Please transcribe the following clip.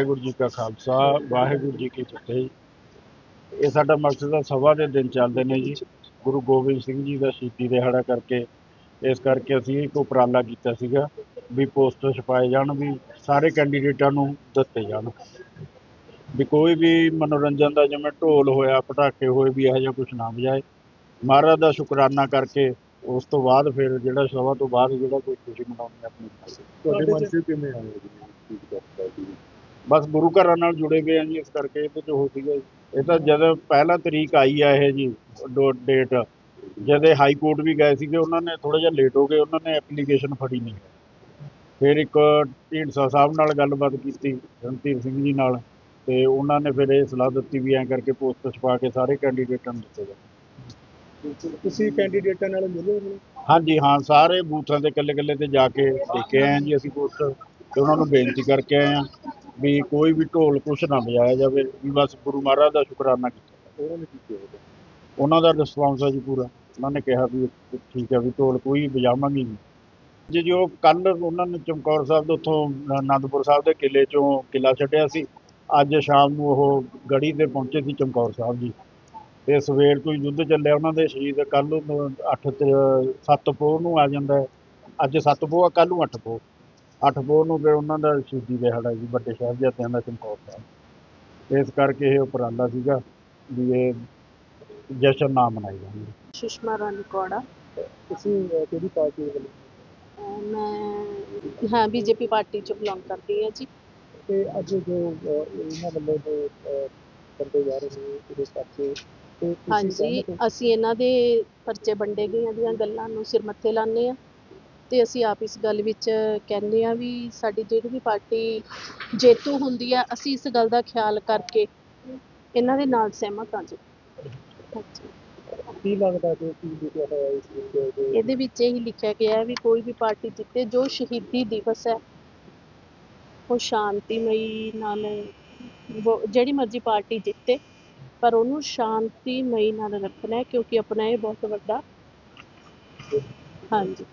ਵਾਹਿਗੁਰੂ ਜੀ ਕਾ ਖਾਲਸਾ ਵਾਹਿਗੁਰੂ ਜੀ ਕੀ ਫਤਿਹ। ਇਹ ਸਾਡਾ ਮਕਸਦ ਆ ਸਭਾ ਦੇ ਦਿਨ ਚੱਲਦੇ ਨੇ ਜੀ। ਗੁਰੂ ਗੋਬਿੰਦ ਸਿੰਘ ਜੀ ਦਾ ਸ਼ਹੀਦੀ ਦਿਹਾੜਾ ਕਰਕੇ ਇਸ ਕਰਕੇ ਅਸੀਂ ਇੱਕ ਉਪਰਾਲਾ ਕੀਤਾ ਸੀਗਾ ਵੀ ਪੋਸਟਰ ਛਪਾਏ ਜਾਣ ਵੀ ਸਾਰੇ ਕੈਂਡੀਡੇਟਾਂ ਨੂੰ ਦਿੱਤੇ ਜਾਣ। ਵੀ ਕੋਈ ਵੀ ਮਨੋਰੰਜਨ ਦਾ ਜਿਵੇਂ ਢੋਲ ਹੋਇਆ ਪਟਾਕੇ ਹੋਏ ਵੀ ਇਹੋ ਜਿਹਾ ਕੁਝ ਨਾ ਵਜਾਏ। ਮਹਾਰਾਜ ਦਾ ਸ਼ੁਕਰਾਨਾ ਕਰਕੇ ਉਸ ਤੋਂ ਬਾਅਦ ਫਿਰ ਜਿਹੜਾ ਸਭਾ ਤੋਂ ਬਾਅਦ ਜਿਹੜਾ ਕੋਈ ਖੁਸ਼ੀ ਮਨਾਉਣੀ ਆਪਣੀ। ਤੁਹਾਡੇ ਮਨ 'ਚ ਕਿਵੇਂ ਆਇਆ ਜੀ ਚੀਜ਼ ਕਰਦਾ ਜੀ? ਬਸ ਗੁਰੂ ਘਰਾਂ ਨਾਲ ਜੁੜੇ ਗਏ ਆ ਜੀ ਇਸ ਕਰਕੇ ਇਹਦੇ ਚ ਹੋ ਸੀਗਾ ਜੀ। ਇਹ ਤਾਂ ਜਦ ਪਹਿਲਾ ਤਰੀਕ ਆਈ ਆ ਇਹ ਜੀ ਡੇਟ ਜਦ ਇਹ ਹਾਈ ਕੋਰਟ ਵੀ ਗਏ ਸੀਗੇ ਉਹਨਾਂ ਨੇ ਥੋੜਾ ਜਿਹਾ ਲੇਟ ਹੋ ਗਏ ਉਹਨਾਂ ਨੇ ਐਪਲੀਕੇਸ਼ਨ ਫੜੀ ਨਹੀਂ। ਫਿਰ ਇੱਕ ਢੀਂਡਸਾ ਸਾਹਿਬ ਨਾਲ ਗੱਲਬਾਤ ਕੀਤੀ ਰਣਧੀਰ ਸਿੰਘ ਜੀ ਨਾਲ ਤੇ ਉਹਨਾਂ ਨੇ ਫਿਰ ਇਹ ਸਲਾਹ ਦਿੱਤੀ ਵੀ ਐਂ ਕਰਕੇ ਪੋਸਟ ਛਪਾ ਕੇ ਸਾਰੇ ਕੈਂਡੀਡੇਟਾਂ ਨੂੰ ਦਿੱਤੇ ਜਾਣ ਤੁਸੀਂ ਕੈਂਡੀਡੇਟਾਂ ਨਾਲ ਮਿਲੇ ਹੋ ਹਾਂਜੀ ਹਾਂ ਸਾਰੇ ਬੂਥਾਂ ਤੇ ਇਕੱਲੇ ਇਕੱਲੇ ਤੇ ਜਾ ਕੇ ਦੇਖੇ ਆਏ ਹਾਂ ਜੀ ਅਸੀਂ ਪੋਸਟਰ ਤੇ ਉਹਨਾਂ ਨੂੰ ਬੇਨਤੀ ਕਰਕੇ ਆਏ ਹਾਂ ਵੀ ਕੋਈ ਵੀ ਢੋਲ ਕੁਛ ਨਾ ਵਜਾਇਆ ਜਾਵੇ ਵੀ ਬਸ ਗੁਰੂ ਮਹਾਰਾਜ ਦਾ ਸ਼ੁਕਰਾਨਾ ਕੀਤਾ। ਉਹਨਾਂ ਨੇ ਕੀ ਕਿਹਾ ਉਹਨਾਂ ਦਾ ਰਿਸਪੌਂਸ ਹੈ ਜੀ ਪੂਰਾ। ਉਹਨਾਂ ਨੇ ਕਿਹਾ ਵੀ ਠੀਕ ਹੈ ਵੀ ਢੋਲ ਕੋਈ ਵਜਾਵਾਂਗੇ ਨਹੀਂ। ਜੀ ਜੀ ਉਹ ਕੱਲ ਉਹਨਾਂ ਨੇ ਚਮਕੌਰ ਸਾਹਿਬ ਤੋਂ ਉੱਥੋਂ ਆਨੰਦਪੁਰ ਸਾਹਿਬ ਦੇ ਕਿਲੇ ਚੋਂ ਕਿਲਾ ਛੱਡਿਆ ਸੀ। ਅੱਜ ਸ਼ਾਮ ਨੂੰ ਉਹ ਗੜੀ ਤੇ ਪਹੁੰਚੇ ਸੀ ਚਮਕੌਰ ਸਾਹਿਬ ਜੀ। ਤੇ ਸਵੇਰ ਤੋਂ ਹੀ ਯੁੱਧ ਚੱਲਿਆ ਉਹਨਾਂ ਦੇ ਸ਼ਹੀਦ। ਕੱਲ ਨੂੰ 8 ਤੇ 7 ਪੋਹ ਨੂੰ ਆ ਜਾਂਦਾ ਅੱਜ 7 ਪੋਹ ਆ ਕੱਲ ਨੂੰ 8 ਪੋਹ। 8 ਪੋਹ ਨੂੰ ਫਿਰ ਉਹਨਾਂ ਦਾ ਸ਼ਹੀਦੀ ਦਿਹਾੜਾ ਜੀ ਵੱਡੇ ਸਾਹਿਬਜ਼ਾਦਿਆਂ ਦਾ ਚਮਕੌਰ ਸਾਹਿਬ ਇਸ ਕਰਕੇ ਇਹ ਉਪਰਾਲਾ ਸੀਗਾ ਵੀ ਇਹ ਜਸ਼ਨ ਨਾ ਮਨਾਈ ਜਾਂਦੀ ਸੁਸ਼ਮਾ ਰਾਣੀ ਕੌੜਾ। ਤੁਸੀਂ ਕਿਹੜੀ ਪਾਰਟੀ ਦੇ ਮੈਂ ਹਾਂ ਬੀਜੇਪੀ ਪਾਰਟੀ ਚ ਬਿਲੋਂਗ ਕਰਦੀ ਹਾਂ ਜੀ। ਤੇ ਅੱਜ ਜੋ ਇਹਨਾਂ ਵੱਲੋਂ ਜੋ ਬੰਦੇ ਜਾ ਰਹੇ ਨੇ ਇਹਦੇ ਕਰਕੇ ਹਾਂਜੀ? ਅਸੀਂ ਇਹਨਾਂ ਦੇ ਪਰਚੇ ਵੰਡੇ ਗਈਆਂ ਦੀਆਂ ਗੱਲਾਂ ਨੂੰ ਸਿਰ ਮੱਥੇ ਲਾਉਂਦੇ ਆ ਤੇ ਅਸੀਂ ਆਪ ਇਸ ਗੱਲ ਵਿੱਚ ਕਹਿੰਦੇ ਆ ਵੀ ਸਾਡੀ ਜਿਹੜੀ ਵੀ ਪਾਰਟੀ ਜੇਤੂ ਹੁੰਦੀ ਆ ਅਸੀਂ ਇਸ ਗੱਲ ਦਾ ਖਿਆਲ ਕਰਕੇ ਇਹਨਾਂ ਦੇ ਨਾਲ ਸਹਿਮਤ ਹਾਂ ਜੀ। ਹਾਂਜੀ। ਕੀ ਲੱਗਦਾ ਕਿ ਕੀ ਲਿਖਿਆ ਹੋਇਆ ਇਸ ਵਿੱਚ? ਜੋ ਇਹਦੇ ਵਿੱਚ ਇਹ ਲਿਖਿਆ ਗਿਆ ਹੈ ਵੀ ਕੋਈ ਵੀ ਪਾਰਟੀ ਜਿੱਤੇ ਜੋ ਸ਼ਹੀਦੀ ਦਿਵਸ ਹੈ ਉਹ ਸ਼ਾਂਤੀਮਈ ਨਾਲ ਵੋ- ਜਿਹੜੀ ਮਰਜ਼ੀ ਪਾਰਟੀ ਜਿੱਤੇ ਪਰ ਉਹਨੂੰ ਸ਼ਾਂਤੀਮਈ ਨਾਲ ਰੱਖਣਾ ਹੈ ਕਿਉਂਕਿ ਆਪਣਾ ਇਹ ਬਹੁਤ ਵੱਡਾ ਹਾਂਜੀ।